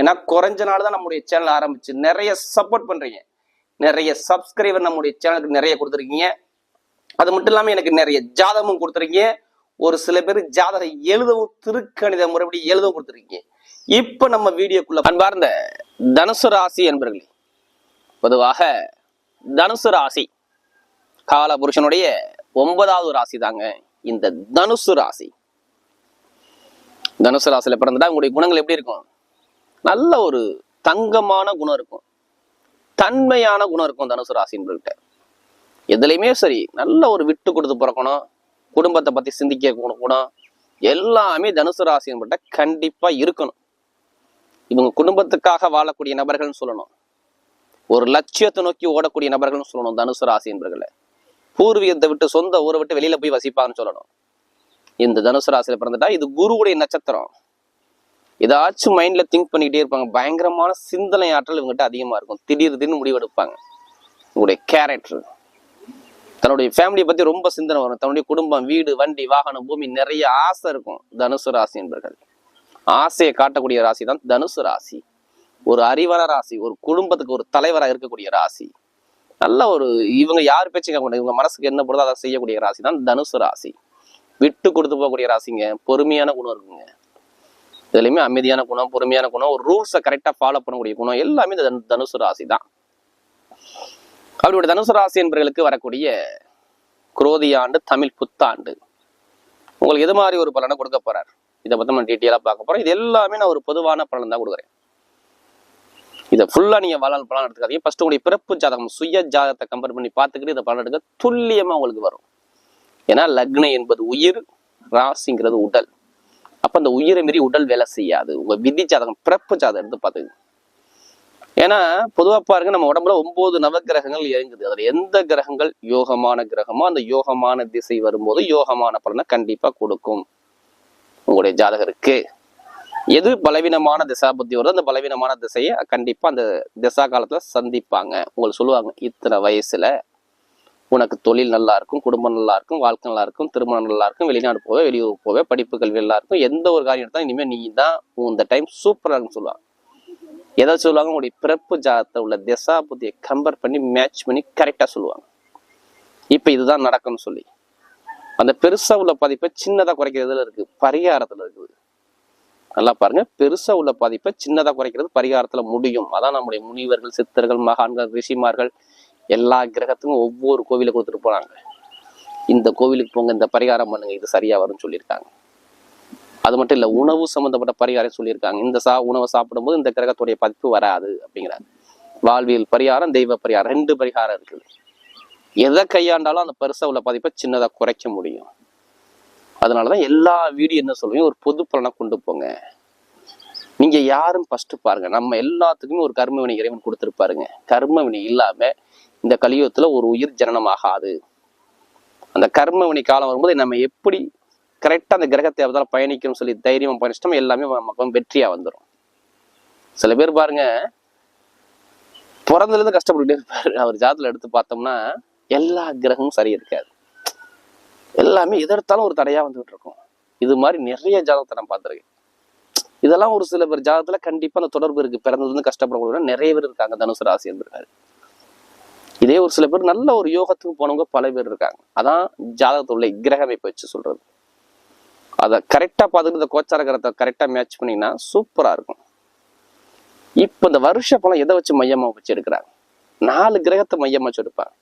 ஏன்னா குறைஞ்ச நாள் தான் நம்முடைய சேனல் ஆரம்பிச்சு. நிறைய சப்போர்ட் பண்றீங்க. நிறைய சப்ஸ்கிரைபர் நம்முடைய சேனலுக்கு நிறைய கொடுத்துருக்கீங்க. அது மட்டும் இல்லாமல் எனக்கு நிறைய ஜாதகமும் கொடுத்துருக்கீங்க. ஒரு சில பேர் ஜாதகம் எழுதவும் திருக்கணித முறைப்படி எழுதவும் கொடுத்துருக்கீங்க. இப்போ நம்ம வீடியோக்குள்ள அன்பார்ந்த தனுசு ராசி என்பர்களே பொதுவாக தனுசு ராசி கால புருஷனுடைய ஒன்பதாவது ராசி தாங்க இந்த தனுசு ராசி. தனுசு ராசியில பிறந்துட்டா உங்களுடைய குணங்கள் எப்படி இருக்கும்? நல்ல ஒரு தங்கமான குணம் இருக்கும். தன்மையான குணம் இருக்கும் தனுசு ராசின்கிட்ட எதுலையுமே சரி நல்ல ஒரு விட்டு கொடுத்து பிறக்கணும். குடும்பத்தை பத்தி சிந்திக்க குணம் எல்லாமே தனுசு ராசின்கிட்ட கண்டிப்பா இருக்கணும். இவங்க குடும்பத்துக்காக வாழக்கூடிய நபர்கள்னு சொல்லணும். ஒரு லட்சியத்தை நோக்கி ஓடக்கூடிய நபர்கள்னு சொல்லணும் தனுசு ராசி என்பர்களை பூர்வீகத்தை விட்டு சொந்த ஊரை விட்டு வெளியில போய் வசிப்பாங்கன்னு சொல்லணும். இந்த தனுசு ராசியில பிறந்துட்டா இது குருவுடைய நட்சத்திரம். ஏதாச்சும் மைண்ட்ல திங்க் பண்ணிக்கிட்டே இருப்பாங்க. பயங்கரமான சிந்தனை ஆற்றல் இவங்ககிட்ட அதிகமா இருக்கும். திடீர் திடீர்னு முடிவெடுப்பாங்க. உங்களுடைய கேரக்டர் தன்னுடைய ஃபேமிலியை பத்தி ரொம்ப சிந்தனை வரும். தன்னுடைய குடும்பம் வீடு வண்டி வாகனம் பூமி நிறைய ஆசை இருக்கும். தனுசு ராசி என்பர்கள். ஆசையை காட்டக்கூடிய ராசி தான் தனுசு ராசி. ஒரு அறிவான ராசி ஒரு குடும்பத்துக்கு ஒரு தலைவராக இருக்கக்கூடிய ராசி. நல்ல ஒரு இவங்க யார் பேச்சுங்க கேட்க இவங்க மனசுக்கு என்ன போடுதோ அதை செய்யக்கூடிய ராசி தான் தனுசு ராசி. விட்டு கொடுத்து போகக்கூடிய ராசிங்க. பொறுமையான குணம் இருக்குங்க இதுலையுமே அமைதியான குணம் பொறுமையான குணம் ஒரு ரூல்ஸை கரெக்டாக ஃபாலோ பண்ணக்கூடிய குணம் எல்லாமே இந்த தனு- தனுசு ராசி தான் அவருடைய தனுசு ராசி என்பவர்களுக்கு வரக்கூடிய குரோதி ஆண்டு தமிழ் புத்தாண்டு. உங்களுக்கு எது மாதிரி ஒரு பலனை கொடுக்க போறார்? இதை பத்தி நம்ம டீட்டெயிலாக பார்க்க போகிறோம் இது எல்லாமே நான் ஒரு பொதுவான பலன் தான் கொடுக்குறேன். இதை ஃபுல்லாக நீங்கள் பலன் பலன் எடுத்துக்காதீங்க. ஃபஸ்ட்டு உங்களுடைய பிறப்பு ஜாதகம் சுய ஜாதகத்தை கம்பேர் பண்ணி பார்த்துக்கிட்டு இதை பலன் எடுக்க துல்லியமா உங்களுக்கு வரும். ஏன்னா லக்னம் என்பது உயிர் ராசிங்கிறது உடல். அப்ப அந்த உயிரை மீறி உடல் வேலை செய்யாது. உங்க விதி ஜாதகம் பிறப்பு ஜாதகம் எடுத்து பார்த்துங்க ஏன்னா பொதுவா பாருங்க நம்ம உடம்புல ஒன்பது நவகிரகங்கள் இயங்குது. அதுல எந்த கிரகங்கள் யோகமான கிரகமோ அந்த யோகமான திசை வரும்போது யோகமான பலனை கண்டிப்பா கொடுக்கும். உங்களுடைய ஜாதகருக்கு எது பலவீனமான திசா புத்தி வருதோ அந்த பலவீனமான திசையை கண்டிப்பா அந்த திசா காலத்துல சந்திப்பாங்க. உங்களுக்கு சொல்லுவாங்க இத்தனை வயசுல உனக்கு தொழில் நல்லா இருக்கும் குடும்பம் நல்லா இருக்கும் வாழ்க்கை நல்லா இருக்கும் திருமணம் நல்லா இருக்கும் வெளிநாடு போவே வெளியூர் போவே படிப்பு கல்வி நல்லா இருக்கும் எந்த ஒரு காரியம் எடுத்தாலும் இனிமேல் நீ தான் இந்த டைம் சூப்பராக இருக்குன்னு சொல்லுவாங்க. எதை சொல்லுவாங்க உங்களுடைய பிறப்பு ஜாதத்தை உள்ள திசா புத்தியை கம்பேர் பண்ணி மேட்ச் பண்ணி கரெக்டாக சொல்லுவாங்க. இப்போ இதுதான் நடக்கும்னு சொல்லி. அந்த பெருசா உள்ள பாதிப்பை சின்னதா குறைக்கிறதுல இருக்கு பரிகாரத்துல இருக்குது. நல்லா பாருங்க பெருசா உள்ள பாதிப்பை சின்னதா குறைக்கிறது பரிகாரத்துல முடியும். அதான் நம்முடைய முனிவர்கள் சித்தர்கள் மகான்கள் ரிஷிமார்கள் எல்லா கிரகத்துக்கும் ஒவ்வொரு கோவில கொடுத்துட்டு போனாங்க. இந்த கோவிலுக்கு போங்க இந்த பரிகாரம் பண்ணுங்க இது சரியா வரும்னு சொல்லியிருக்காங்க. அது மட்டும் இல்லை உணவு சம்மந்தப்பட்ட பரிகாரம் சொல்லியிருக்காங்க. இந்த சா உணவை சாப்பிடும்போது இந்த கிரகத்துடைய பதிப்பு வராது அப்படிங்கிறாங்க வாழ்வியல் பரிகாரம் தெய்வ பரிகாரம் ரெண்டு பரிகாரம் இருக்குது. எதை கையாண்டாலும் அந்த பெருசாக உள்ள பதிப்பை சின்னதாக குறைக்க முடியும். அதனால தான் எல்லா வீடியோ என்ன சொல்லுவீங்க? ஒரு பொது பலனை கொண்டு போங்க. நீங்கள் யாரும் ஃபஸ்ட்டு பாருங்கள் நம்ம எல்லாத்துக்குமே ஒரு கர்ம வினை இறைவன் கொடுத்துருப்பாருங்க. கர்ம வினை இந்த கலியுகத்துல ஒரு உயிர் ஜனனம் ஆகாது அந்த கர்ம வினை காலம் வரும்போது நம்ம எப்படி கரெக்டாக அந்த கிரகத்தை அவதால் பயணிக்கணும்னு சொல்லி தைரியமாக பயணிச்சிட்டோம் எல்லாமே நமக்கு வெற்றியாக வெற்றியா வந்துடும் சில பேர் பாருங்க பிறந்ததுல இருந்து கஷ்டப்பட்டுட்டே இருப்பாரு. அவர் ஜாதத்துல எடுத்து பார்த்தோம்னா எல்லா கிரகமும் சரி இருக்காது. எல்லாமே எதெடுத்தாலும் ஒரு தடையா வந்துகிட்டு இருக்கும். இது மாதிரி நிறைய ஜாதகத்தை நான் பார்த்துருக்கேன். இதெல்லாம் ஒரு சில பேர் ஜாதகத்தில் கண்டிப்பா அந்த தொடர்பு இருக்கு. பிறந்ததுலேருந்து கஷ்டப்படக்கூடிய நிறைய பேர் இருக்காங்க. தனுசு ராசி இருந்திருக்காரு இதே ஒரு சில பேர் நல்ல ஒரு யோகத்துக்கு போனவங்க பல பேர் இருக்காங்க. அதான் ஜாதகத்துள்ள கிரக வச்சு சொல்றது. அதை கரெக்டா பார்த்துட்டு இந்த கோச்சார கிரகத்தை கரெக்டா மேட்ச் பண்ணீங்கன்னா சூப்பரா இருக்கும். இப்போ இந்த வருஷ பலம் எதை வச்சு மையமாக வச்சு எடுக்கிறாங்க நாலு கிரகத்தை மையமா வச்சு எடுப்பாங்க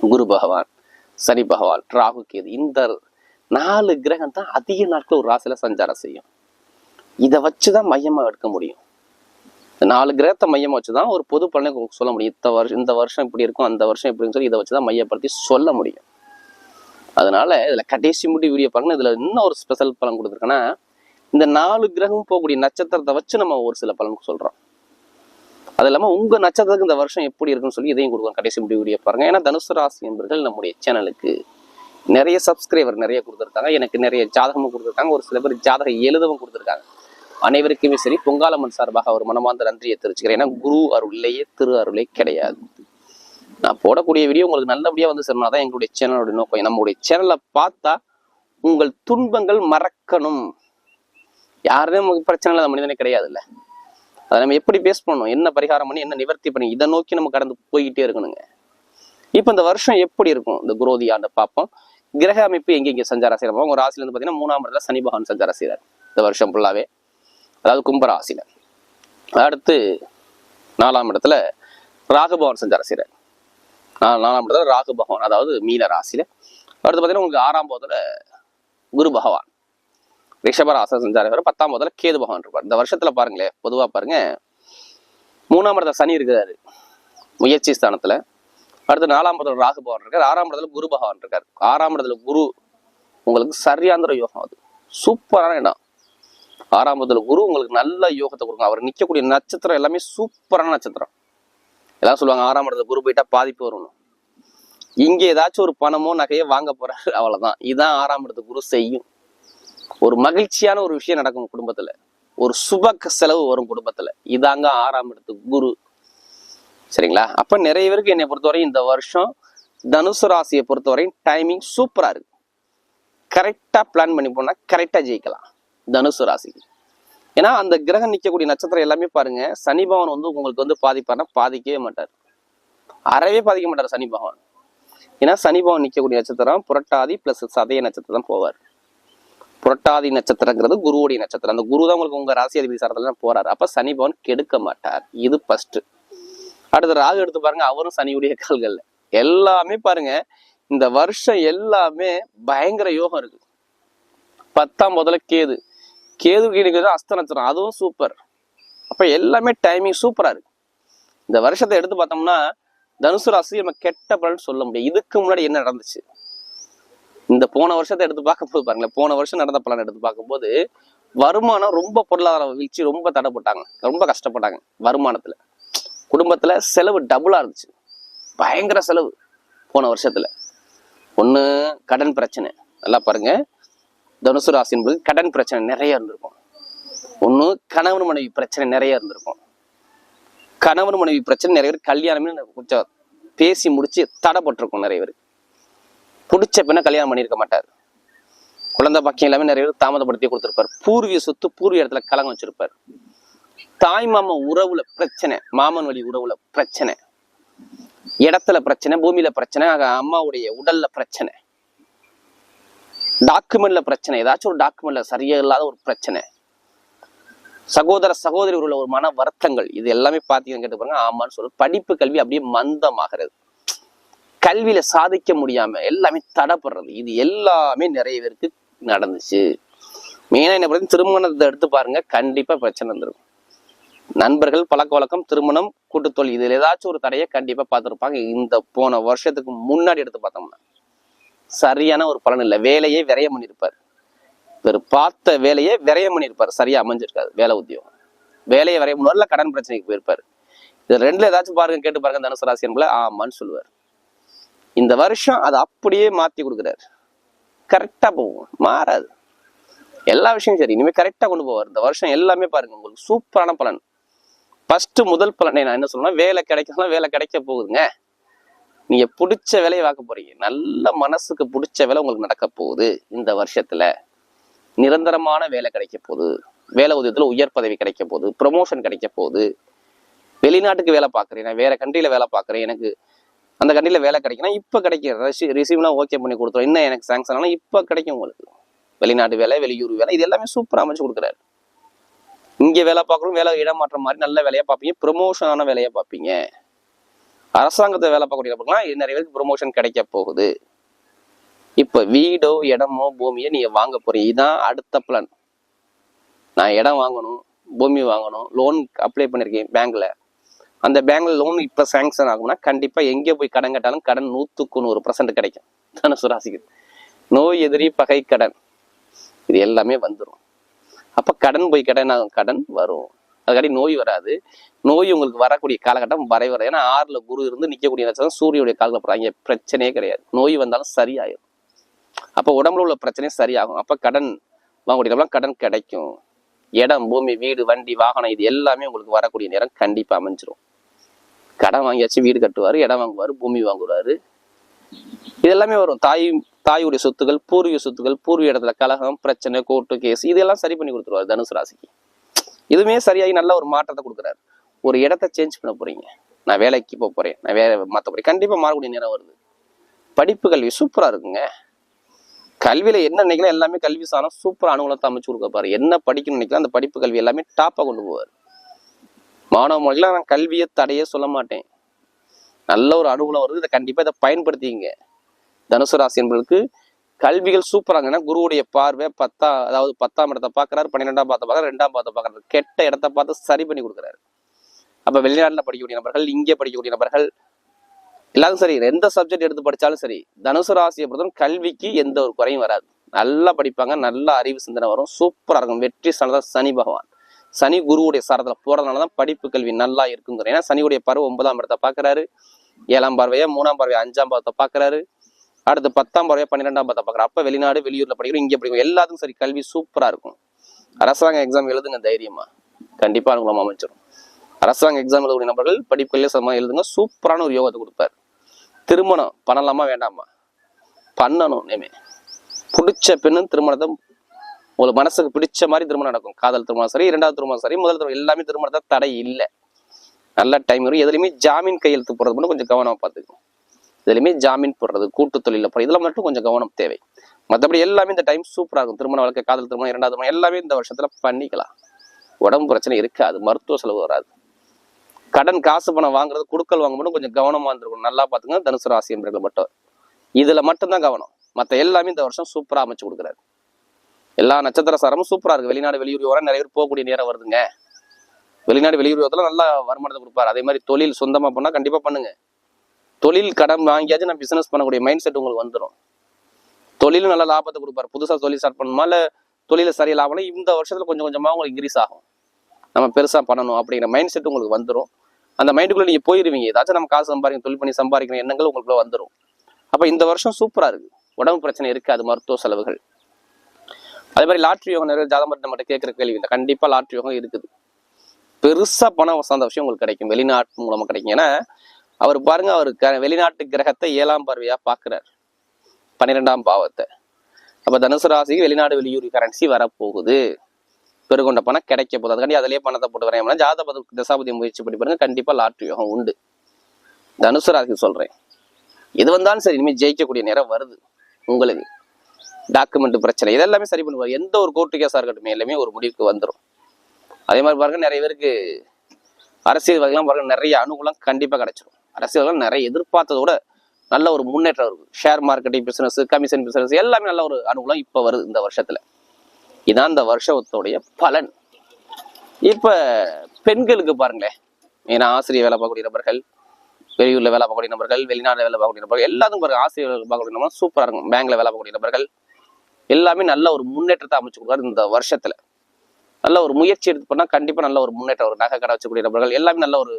குரு பகவான் சனி பகவான் ராகு கேது இந்த நாலு கிரகம் தான் அதிக நாட்கள் ஒரு ராசியில் சஞ்சாரம் செய்யும். இதை வச்சு தான் மையமாக எடுக்க முடியும். நாலு கிரகத்தை வச்சு தான் ஒரு பொது பலனை சொல்ல முடியும். இந்த வருஷம் இந்த வருஷம் இப்படி இருக்கும் அந்த வருஷம் இப்படின்னு சொல்லி இதை வச்சு தான் மையப்படுத்தி சொல்ல முடியும். அதனால இதுல கடைசி முடி வீடியோ பாருங்க. இதுல இன்னும் ஒரு ஸ்பெஷல் பலன் கொடுத்துருக்கேன்னா இந்த நாலு கிரகம் போகக்கூடிய நட்சத்திரத்தை வச்சு நம்ம ஒரு சில பலன் சொல்றோம். அது இல்லாம உங்க நட்சத்திரத்துக்கு இந்த வருஷம் எப்படி இருக்குன்னு சொல்லி இதையும் கொடுக்குறோம் கடைசி முடி வீடியோ பாருங்க. ஏன்னா தனுசு ராசி என்பர்கள் நம்முடைய சேனலுக்கு நிறைய சப்ஸ்கிரைபர் நிறைய கொடுத்துருக்காங்க. எனக்கு நிறைய ஜாதகமும் கொடுத்துருக்காங்க. ஒரு சில பேர் ஜாதகம் எழுதவும் கொடுத்துருக்காங்க. அனைவருக்குமே சரி பொங்காலம்மன் சார்பாக ஒரு மனமார்ந்த நன்றியை தெரிவிச்சுக்கிறேன். ஏன்னா குரு அருள்லேயே திரு அருளே கிடையாது. நான் போடக்கூடிய வீடியோ உங்களுக்கு நல்லபடியாக வந்து சேரணும். தான் எங்களுடைய சேனலோட நோக்கம். நம்மளுடைய சேனலை பார்த்தா உங்கள் துன்பங்கள் மறக்கணும். யாருமே நமக்கு பிரச்சனை இல்லாத மனிதனே கிடையாதுல்ல. அதை நம்ம எப்படி பேஸ் பண்ணணும்? என்ன பரிகாரம் பண்ணி என்ன நிவர்த்தி பண்ணி இதை நோக்கி நம்ம கடந்து போய்கிட்டே இருக்கணுங்க. இப்போ இந்த வருஷம் எப்படி இருக்கும்? இந்த குரோதி ஆண்டு பார்ப்போம். கிரக அமைப்பு எங்கெங்கே சஞ்சாரம் செய்யறோம் உங்க ராசில இருந்து பார்த்தீங்கன்னா மூணாம் இடத்துல சனி பகவான் சஞ்சாரம் செய்கிறார் இந்த வருஷம் ஃபுல்லாவே அதாவது கும்பராசியில். அடுத்து நாலாம் இடத்துல ராகுபவன் பகவான் சஞ்சாரம் நாலாம் இடத்துல ராகு பகவான் அதாவது மீன ராசியில். அடுத்து பார்த்தீங்கன்னா உங்களுக்கு ஆறாம் போதில் குரு பகவான். ரிஷபராசன் சஞ்சாரம் பத்தாம் போதில் கேது பகவான் இருப்பார். இந்த வருஷத்தில் பாருங்களேன் பொதுவாக பாருங்க. மூணாம் இடத்துல சனி இருக்கிறாரு. முயற்சி ஸ்தானத்தில். அடுத்து நாலாம் இடத்துல ராகு பகவான் இருக்கார். ஆறாம் இடத்துல குரு பகவான் இருக்கார். ஆறாம் இடத்துல குரு உங்களுக்கு சரியாந்திர யோகம் அது. சூப்பரான இடம் ஆறாம் இடத்துல குரு உங்களுக்கு நல்ல யோகத்தை கொடுக்கும் அவர் நிக்கக்கூடிய நட்சத்திரம் எல்லாமே சூப்பரான நட்சத்திரம். எல்லாம் சொல்லுவாங்க ஆறாம் இடத்துல குரு போயிட்டா பாதிப்பு வரணும். இங்க ஏதாச்சும் ஒரு பணமோ நகையோ வாங்க போறாரு அவ்வளவுதான். இதான் ஆறாம் இடத்து குரு செய்யும். ஒரு மகிழ்ச்சியான ஒரு விஷயம் நடக்கும் குடும்பத்துல. ஒரு சுப செலவு வரும் குடும்பத்துல. இதாங்க ஆறாம் இடத்து குரு. சரிங்களா? அப்ப நிறைய பேருக்கு என்னை பொறுத்தவரை இந்த வருஷம் தனுசு ராசியை பொறுத்தவரையும் டைமிங் சூப்பரா இருக்கு. கரெக்டா பிளான் பண்ணி போனா கரெக்டா ஜெயிக்கலாம். தனுசு ராசி. ஏன்னா அந்த கிரகம் நிற்கக்கூடிய நட்சத்திரம் எல்லாமே பாருங்க சனி வந்து உங்களுக்கு வந்து பாதிப்பார்னா பாதிக்கவே மாட்டார். அறவே பாதிக்க மாட்டார் சனி பகவான். ஏன்னா சனி நிற்கக்கூடிய நட்சத்திரம் புரட்டாதி பிளஸ் சதய நட்சத்திரம் தான் போவார். புரட்டாதி நட்சத்திரங்கிறது குருவுடைய நட்சத்திரம். அந்த குரு தான் உங்களுக்கு உங்க ராசி அதிபதி சாரத்துல போறாரு. அப்ப சனி பவன் கெடுக்க மாட்டார். இது ஃபர்ஸ்ட் அடுத்து ராகு எடுத்து பாருங்க அவரும் சனியுடைய கால்கள்ல. எல்லாமே பாருங்க இந்த வருஷம் எல்லாமே பயங்கர யோகம் இருக்கு. பத்தாம் முதல்ல கேது. கேது கீழே அஸ்த நட்சத்திரம் அதுவும் சூப்பர் அப்போ எல்லாமே டைமிங் சூப்பராக இருக்கு. இந்த வருஷத்தை எடுத்து பார்த்தோம்னா தனுசு ராசி நம்ம கெட்ட பலன் சொல்ல முடியும் இதுக்கு முன்னாடி என்ன நடந்துச்சு? இந்த போன வருஷத்தை எடுத்து பார்க்கும்போது பாருங்களேன் போன வருஷம் நடந்த பலன் எடுத்து பார்க்கும்போது வருமானம் ரொம்ப பொருளாதார வீழ்ச்சி ரொம்ப தடைப்பட்டாங்க ரொம்ப கஷ்டப்பட்டாங்க வருமானத்துல. குடும்பத்துல செலவு டபுளா இருந்துச்சு. பயங்கர செலவு போன வருஷத்துல. ஒன்று கடன் பிரச்சனை. நல்லா பாருங்க. தனுசு ராசி என்பது கடன் பிரச்சனை நிறைய இருந்திருக்கும். ஒண்ணு கணவன் மனைவி பிரச்சனை நிறைய இருந்திருக்கும். கணவன் மனைவி பிரச்சனை நிறைய பேர் கல்யாணமே கொஞ்சம் பேசி முடிச்சு தடைப்பட்டிருக்கும் நிறைய பேர் பிடிச்ச பின்ன கல்யாணம் பண்ணியிருக்க மாட்டார். குழந்தை பாக்கியம் எல்லாமே நிறைய பேர் தாமதப்படுத்தி கொடுத்துருப்பார். பூர்வீக சொத்து பூர்வீக இடத்துல கலங்க வச்சிருப்பார். தாய் மாமா உறவுல பிரச்சனை மாமன் வழி உறவுல பிரச்சனை. இடத்துல பிரச்சனை பூமியில பிரச்சனை அம்மாவுடைய உடல்ல பிரச்சனை. டாக்குமெண்ட்ல பிரச்சனை. ஏதாச்சும் ஒரு டாக்குமெண்ட்ல சரியா இல்லாத ஒரு பிரச்சனை. சகோதர சகோதரி உள்ள ஒரு மன வருத்தங்கள். இது எல்லாமே பாத்தீங்கன்னு கேட்டு பாருங்க. ஆமான்னு சொல்லு படிப்பு கல்வி அப்படியே மந்தமாகிறது. கல்வியில சாதிக்க முடியாம எல்லாமே தடைப்படுறது. இது எல்லாமே நிறைய பேருக்கு நடந்துச்சு. மெயினா என்ன பண்ணுறது? திருமணத்தை எடுத்து பாருங்க. கண்டிப்பா பிரச்சனை வந்துடும் நண்பர்கள் பழக்க வழக்கம் திருமணம் கூட்டுத்தொழில் இதுல ஏதாச்சும் ஒரு தடையை கண்டிப்பா பார்த்துருப்பாங்க. இந்த போன வருஷத்துக்கு முன்னாடி எடுத்து பார்த்தோம்னா. சரியான ஒரு பலன் இல்லை. வேலையே விரயம் பண்ணியிருப்பார் இவர் பார்த்த வேலையே விரயம் பண்ணியிருப்பார் சரியா அமைஞ்சிருக்காது. வேலை உத்தியோகம். வேலையை விரயம் பண்ணுவார். இல்லை கடன் பிரச்சனைக்கு போயிருப்பார். இது ரெண்டுல ஏதாச்சும் பாருங்க கேட்டு பாருங்க தனுசு ராசி என்பல ஆமான்னு சொல்லுவார். இந்த வருஷம் அதை அப்படியே மாத்தி கொடுக்குறாரு. கரெக்டா போகும். மாறாது. எல்லா விஷயமும் சரி. இனிமே கரெக்டா கொண்டு போவார். இந்த வருஷம் எல்லாமே பாருங்க உங்களுக்கு சூப்பரான பலன். ஃபர்ஸ்ட் முதல் பலன் நான் என்ன சொல்லணும் வேலை கிடைக்கலாம் வேலை கிடைக்க போகுதுங்க. நீங்க பிடிச்ச வேலையை பார்க்க போறீங்க. நல்ல மனசுக்கு பிடிச்ச வேலை உங்களுக்கு நடக்க போகுது. இந்த வருஷத்துல நிரந்தரமான வேலை கிடைக்க போகுது. வேலை உதயத்துல உயர் பதவி கிடைக்க போகுது. ப்ரொமோஷன் கிடைக்க போகுது. வெளிநாட்டுக்கு வேலை பார்க்குறேன். நான் வேற கண்ட்ரியில வேலை பார்க்குறேன். எனக்கு அந்த கண்ட்ரியில வேலை கிடைக்குன்னா இப்போ கிடைக்கும் ரிசி ரிசீவ்லாம் ஓகே பண்ணி கொடுத்துரும். இன்னும் எனக்கு சாங்ஷன் ஆனால் இப்போ கிடைக்கும் உங்களுக்கு. வெளிநாட்டு வேலை வெளியூர் வேலை இது எல்லாமே சூப்பராக அமைச்சு கொடுக்குறாரு. இங்கே வேலை பார்க்குறோம் வேலை இடமாற்றம் மாதிரி நல்ல வேலையாக பார்ப்பீங்க. ப்ரொமோஷனான வேலையை பார்ப்பீங்க. அரசாங்கத்தை வேலை பார்க்கக்கூடிய நிறைய பேருக்கு ப்ரொமோஷன் கிடைக்க போகுது. இப்போ வீடோ இடமோ பூமியோ நீங்கள் வாங்க போறீங்க. இதுதான் அடுத்த பிளான் நான் இடம் வாங்கணும் பூமி வாங்கணும் லோன் அப்ளை பண்ணியிருக்கேன் பேங்க்ல அந்த பேங்க்ல லோன் இப்போ சாங்ஷன் ஆகும்னா கண்டிப்பாக எங்கே போய் கடன் கேட்டாலும் கடன் நூற்றுக்கு நூறு பர்சன்ட் கிடைக்கும். தனுசு ராசிக்கு நோய் எதிரி பகை கடன். இது எல்லாமே வந்துடும் அப்போ கடன் போய் கடன் ஆகும்? கடன் வரும். அதுக்காடி நோய் வராது. நோய் உங்களுக்கு வரக்கூடிய காலகட்டம் வரை வர ஏன்னா ஆறுல குரு இருந்து நிற்கக்கூடிய நட்சத்திரம் சூரியனுடைய காலத்தில் போறாங்க. பிரச்சனையே கிடையாது. நோய் வந்தாலும் சரியாயிடும் அப்போ உடம்புல உள்ள பிரச்சனையும் சரியாகும். அப்போ கடன் வாங்கக்கூடியவங்களாம் கடன் கிடைக்கும். இடம் பூமி வீடு வண்டி வாகனம் இது எல்லாமே உங்களுக்கு வரக்கூடிய நேரம் கண்டிப்பாக அமைஞ்சிரும். கடன் வாங்கியாச்சு வீடு கட்டுவார் இடம் வாங்குவார் பூமி வாங்குவார். இது எல்லாமே வரும். தாய் தாயுடைய சொத்துக்கள் பூர்வீக சொத்துக்கள் பூர்வீக இடத்துல கலகம் பிரச்சனை கோர்ட்டு கேஸ் இதெல்லாம் சரி பண்ணி கொடுத்துருவார் தனுசு ராசிக்கு. இதுவுமே சரியாகி நல்ல ஒரு மாற்றத்தை கொடுக்குறாரு. ஒரு இடத்த சேஞ்ச் பண்ண போறீங்க. நான் வேலைக்கு போக போறேன். நான் வேற மாற்ற போறேன். கண்டிப்பாக மாறக்கூடிய நேரம் வருது. படிப்பு கல்வி சூப்பராக இருக்குங்க. கல்வியில என்ன நினைக்கலாம் எல்லாமே கல்வி சாரம் சூப்பராக அனுகூலத்தை அமைச்சு கொடுக்க பாரு என்ன படிக்கணும்னு நினைக்கலாம் அந்த படிப்பு கல்வி எல்லாமே டாப்பாக கொண்டு போவார். மாணவ மொழிகளை நான் கல்வியை தடையே சொல்ல மாட்டேன். நல்ல ஒரு அனுகூலம் வருது. இதை கண்டிப்பாக இதை பயன்படுத்திங்க தனுசு ராசி என்பதற்கு கல்விகள் சூப்பராங்கன்னா குருவுடைய பார்வை பத்தா அதாவது பத்தாம் இடத்தை பார்க்குறாரு பன்னிரெண்டாம் பாத்த பார்க்குறாரு ரெண்டாம் பாத்த பார்க்குறாரு. கெட்ட இடத்த பார்த்து சரி பண்ணி கொடுக்குறாரு. அப்போ வெளிநாட்டில் படிக்கக்கூடிய நபர்கள் இங்கே படிக்கக்கூடிய நபர்கள் எல்லாரும் சரி எந்த சப்ஜெக்ட் எடுத்து படித்தாலும் சரி தனுசு ராசியை பொறுத்தவரை கல்விக்கு எந்த ஒரு குறையும் வராது. நல்லா படிப்பாங்க நல்ல அறிவு சிந்தனை வரும் சூப்பராக இருக்கும். வெற்றி சனதான் சனி பகவான். சனி குருவுடைய சாரத்தில் போகிறதுனால தான் படிப்பு கல்வி நல்லா இருக்குங்கிற ஏன்னா சனியுடைய பருவம் ஒன்பதாம் இடத்தை பார்க்குறாரு ஏழாம் பார்வையா மூணாம் பார்வையா அஞ்சாம் பாவத்தை பார்க்குறாரு. அடுத்து பத்தாம் பார்வையா பன்னிரெண்டாம் பாவத்தை பார்க்குறோம் அப்போ வெளிநாடு வெளியூரில் படிக்கிறோம் இங்கே படிக்கும் எல்லாத்துக்கும் சரி கல்வி சூப்பராக இருக்கும். அரசாங்க எக்ஸாம் எழுதுங்க தைரியமா. கண்டிப்பாக அனுகூலம் அமைச்சிடும் அரசாங்க எக்ஸாம் எழுதக்கூடிய நபர்கள் படிப்புகளே சமமாக எழுதுங்க. சூப்பரான ஒரு யோகத்தை கொடுப்பாரு. திருமணம் பண்ணலாமா வேண்டாமா? பண்ணணும் இனிமே. பிடிச்ச பெண்ணும் திருமணத்தை உங்களுக்கு மனசுக்கு பிடிச்ச மாதிரி திருமணம் நடக்கும். காதல் திருமணம் சரி இரண்டாவது திருமணம் சரி முதல் திருமணம் எல்லாமே திருமணத்தை தடை இல்லை. நல்ல டைம் வரும். எதுலையுமே ஜாமீன் கையெழுத்து போடுறது மட்டும் கொஞ்சம் கவனமாக பார்த்துக்கணும். இதுலையுமே ஜாமீன் போடுறது கூட்டு தொழிலில் போடுறது இதெல்லாம் மட்டும் கொஞ்சம் கவனம் தேவை. மற்றபடி எல்லாமே இந்த டைம் சூப்பராக இருக்கும் திருமண வாழ்க்கை காதல் திருமணம் இரண்டாவது திருமணம் எல்லாமே இந்த வருஷத்துல பண்ணிக்கலாம். உடம்பு பிரச்சனை இருக்காது மருத்துவ செலவு வராது. கடன் காசு பணம் வாங்குறது குடுக்கல் வாங்க மட்டும் கொஞ்சம் கவனமாக இருந்திருக்கும் நல்லா பார்த்துங்க தனுசு ராசி என்பர்கள் மட்டும். இதில் மட்டும்தான் கவனம். மற்ற எல்லாமே இந்த வருஷம் சூப்பராக அமைச்சு கொடுக்குறாரு. எல்லா நட்சத்திர சாரமும் சூப்பராக இருக்குது வெளிநாடு வெளியூர் வர நிறைய பேர் போகக்கூடிய நேரம் வருதுங்க. வெளிநாடு வெளியூர் நல்லா வருமானத்தை கொடுப்பாரு. அதே மாதிரி தொழில் சொந்தமாக பண்ணால் கண்டிப்பாக பண்ணுங்க. தொழில் கடன் வாங்கியாச்சும் நான் பிசினஸ் பண்ணக்கூடிய மைண்ட் செட் உங்களுக்கு வந்துடும் தொழிலும் நல்ல லாபத்தை கொடுப்பாரு. புதுசா தொழில் ஸ்டார்ட் பண்ணுமா இல்லை தொழில சரியா லாபம் இந்த வருஷத்துல கொஞ்சம் கொஞ்சமா உங்களுக்கு இன்க்ரீஸ் ஆகும். நம்ம பெருசா பண்ணணும் அப்படிங்கிற மைண்ட் செட் உங்களுக்கு வந்துடும் அந்த மைண்டுக்குள்ள நீங்கள் போயிருவீங்க. ஏதாச்சும் நம்ம காசு சம்பாதிக்கணும் தொழில் பண்ணி சம்பாதிக்கிற எண்ணங்கள் உங்களுக்குள்ள வந்துடும் அப்ப இந்த வருஷம் சூப்பரா இருக்கு. உடம்பு பிரச்சனை இருக்காது மருத்துவ செலவுகள். அதே மாதிரி லாட்ரி யோகம் நிறைய ஜாதகம் மட்டும் கேட்குற கேள்வி இல்லை கண்டிப்பா லாட்ரி யோகம் இருக்குது. பெருசா பணம் சார்ந்த விஷயம் உங்களுக்கு கிடைக்கும். வெளிநாட்டு மூலமாக கிடைக்கும். ஏன்னா அவர் பாருங்க அவர் க- வெளிநாட்டு கிரகத்தை ஏழாம் பார்வையா பாக்குறார் பன்னிரெண்டாம் பாவத்தை. அப்ப தனுசு ராசிக்கு வெளிநாடு வெளியூர் கரன்சி வரப்போகுது. பெருகொண்ட பணம் கிடைக்க போகுது. அதுக்காண்டி அதிலேயே பணத்தை போட்டு வரேன் ஜாதக தசாபதி முயற்சி பண்ணி பாருங்க கண்டிப்பா லாட்ரி யோகம் உண்டு. தனுசு ராசி சொல்றேன். இது வந்தாலும் சரி இனிமேல் ஜெயிக்கக்கூடிய நேரம் வருது. உங்களுக்கு டாக்குமெண்ட் பிரச்சனை இதெல்லாமே சரி பண்ணுவார். எந்த ஒரு கோர்ட்டு கேஸாக இருக்கட்டும் எல்லாமே ஒரு முடிவுக்கு வந்துடும் அதே மாதிரி பாருங்க நிறைய பேருக்கு அரசியல்வாதிகள்லாம் பாருங்க நிறைய அனுகூலம் கண்டிப்பாக கிடைச்சிடும் அரசியல்கள் நிறைய எதிர்பார்த்ததோட நல்ல ஒரு முன்னேற்றம் இருக்கு. Share marketing business commission business எல்லாமே நல்ல ஒரு அனுகூலம் இப்போ வருது இந்த வருஷத்துல. இதான் இந்த வருஷத்துடைய பலன். இப்ப பெண்களுக்கு பாருங்களேன். ஏன்னா ஆசிரியர் வேலை பார்க்கக்கூடிய நபர்கள் வெளியூர்ல வேலை பார்க்கக்கூடிய நபர்கள் வெளிநாடு வேலை பார்க்கக்கூடிய நபர்கள் எல்லாத்துக்கும் பாருங்க ஆசிரியர் வேலை பார்க்கக்கூடிய நபர்கள் சூப்பரா இருக்கும். பேங்க்ல வேலை பார்க்கக்கூடிய நபர்கள் எல்லாமே நல்ல ஒரு முன்னேற்றத்தை அமைச்சு கொடுக்குறாரு இந்த வருஷத்துல. நல்ல ஒரு முயற்சி எடுத்து பண்ணா கண்டிப்பா நல்ல ஒரு முன்னேற்றம் ஒரு நகை கடை வச்சக்கூடிய நபர்கள் எல்லாமே நல்ல ஒரு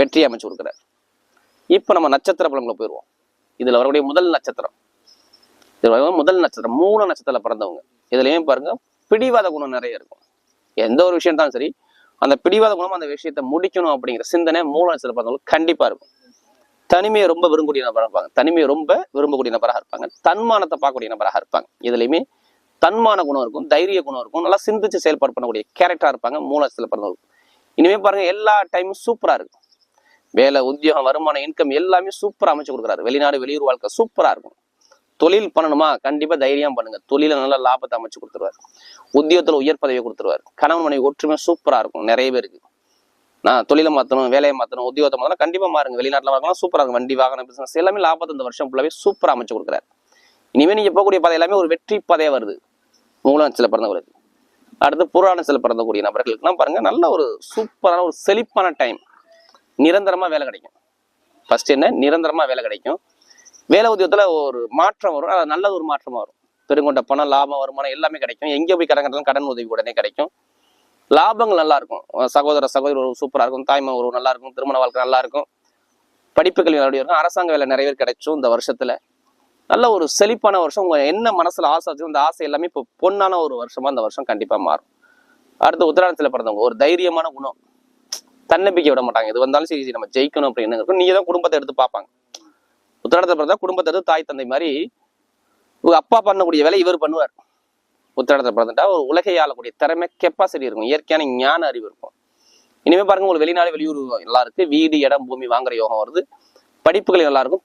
வெற்றி அமைச்சு கொடுக்குறாரு. இப்ப நம்ம நட்சத்திர பலன்களை போயிடுவோம் இதுல வரக்கூடிய முதல் நட்சத்திரம். இதுல முதல் நட்சத்திரம் மூணு நட்சத்திரத்தில் பிறந்தவங்க. இதுலயும் பாருங்க பிடிவாத குணம் நிறைய இருக்கும். எந்த ஒரு விஷயம் தான் சரி அந்த பிடிவாத குணம் அந்த விஷயத்தை முடிக்கணும் அப்படிங்கிற சிந்தனை மூணு நட்சத்திரம் பிறந்தவங்களுக்கு கண்டிப்பா இருக்கும். தனிமையை ரொம்ப விரும்பக்கூடிய நபராக இருப்பாங்க. தனிமையை ரொம்ப விரும்பக்கூடிய நபராக இருப்பாங்க. தன்மானத்தை பார்க்கக்கூடிய நபராக இருப்பாங்க. இதுலையுமே தன்மான குணம் இருக்கும் தைரிய குணம் இருக்கும் நல்லா சிந்திச்சு செயல்பாடு பண்ணக்கூடிய கேரக்டராக இருப்பாங்க மூணு நட்சத்திரத்தில் பிறந்தவங்க. இனிமே பாருங்க எல்லா டைமும் சூப்பரா இருக்கும். வேலை உத்தியோகம் வருமானம் இன்கம் எல்லாமே சூப்பராக அமைச்சு கொடுக்குறாரு. வெளிநாடு வெளியூர் வாழ்க்கை சூப்பராக இருக்கும். தொழில் பண்ணணுமா? கண்டிப்பாக தைரியம் பண்ணுங்க. தொழில நல்ல லாபத்தை அமைச்சு கொடுத்துருவார். உத்தியோகத்தில் உயர் பதவியை கொடுத்துருவாரு. கணவன் மனைவி ஒற்றுமை சூப்பராக இருக்கும். நிறைய பேருக்கு. நான் தொழிலை மாற்றணும் வேலையை மாற்றணும் உத்தியோகத்தை மாற்றணும் கண்டிப்பாக மாறுங்க. வெளிநாட்டில் வாங்கலாம் சூப்பராக இருக்கும் வண்டி வாகன பிசினஸ் எல்லாமே லாபத்தை இந்த வருஷம் ஃபுல்லாகவே சூப்பராக அமைச்சு கொடுக்குறாரு. இனிமே நீங்கள் போகக்கூடிய பாதை எல்லாமே ஒரு வெற்றி பாதையா வருது. மூலம் சில பிறந்தவர்களுக்கு அடுத்து புராண சில பிறந்தக்கூடிய நபர்களுக்குலாம் பாருங்கள் நல்ல ஒரு சூப்பரான ஒரு செழிப்பான டைம் நிரந்தரமாக வேலை கிடைக்கும். ஃபர்ஸ்ட் என்ன? நிரந்தரமாக வேலை கிடைக்கும். வேலை உத்தியோகத்தில் ஒரு மாற்றம் வரும். அது நல்ல ஒரு மாற்றமாக வரும். பெருங்கொண்ட பணம் லாபம் வருமானம் எல்லாமே கிடைக்கும். எங்கே போய் கடன் கட்டலாம் கடன் உதவி உடனே கிடைக்கும். லாபங்கள் நல்லா இருக்கும். சகோதர சகோதரி ஒரு சூப்பராக இருக்கும். தாய்மை ஒரு நல்லா இருக்கும். திருமண வாழ்க்கை நல்லா இருக்கும். படிப்புகள் நல்லபடியாக இருக்கும். அரசாங்க வேலை நிறைய பேர் கிடைச்சும் இந்த வருஷத்துல. நல்ல ஒரு செழிப்பான வருஷம். உங்க என்ன மனசுல ஆசை வச்சு அந்த ஆசை எல்லாமே இப்போ பொண்ணான ஒரு வருஷமா அந்த வருஷம் கண்டிப்பா மாறும். அடுத்து உத்தராயணத்துல பிறந்தவங்க ஒரு தைரியமான குணம். தன்னம்பிக்கை விட மாட்டாங்க. இது வந்தாலும் சரி நம்ம ஜெயிக்கணும் அப்படின்னு இருக்கும்? நீங்க தான் குடும்பத்தை எடுத்து பார்ப்பாங்க. உத்தராயணத்துல பிறந்தா குடும்பத்தை எடுத்து தாய் தந்தை மாதிரி அப்பா பண்ணக்கூடிய வேலை இவர் பண்ணுவார். உத்தராயணத்துல பிறந்துட்டா ஒரு உலகை ஆளக்கூடிய திறமை கெப்பாசிட்டி இருக்கும். இயற்கையான ஞான அறிவு இருக்கும். இனிமே பாருங்க உங்களுக்கு வெளிநாடு வெளியூர் எல்லாம் இருக்கு வீடு இடம் பூமி வாங்குற யோகம் வருது. படிப்புகள் எல்லாருக்கும்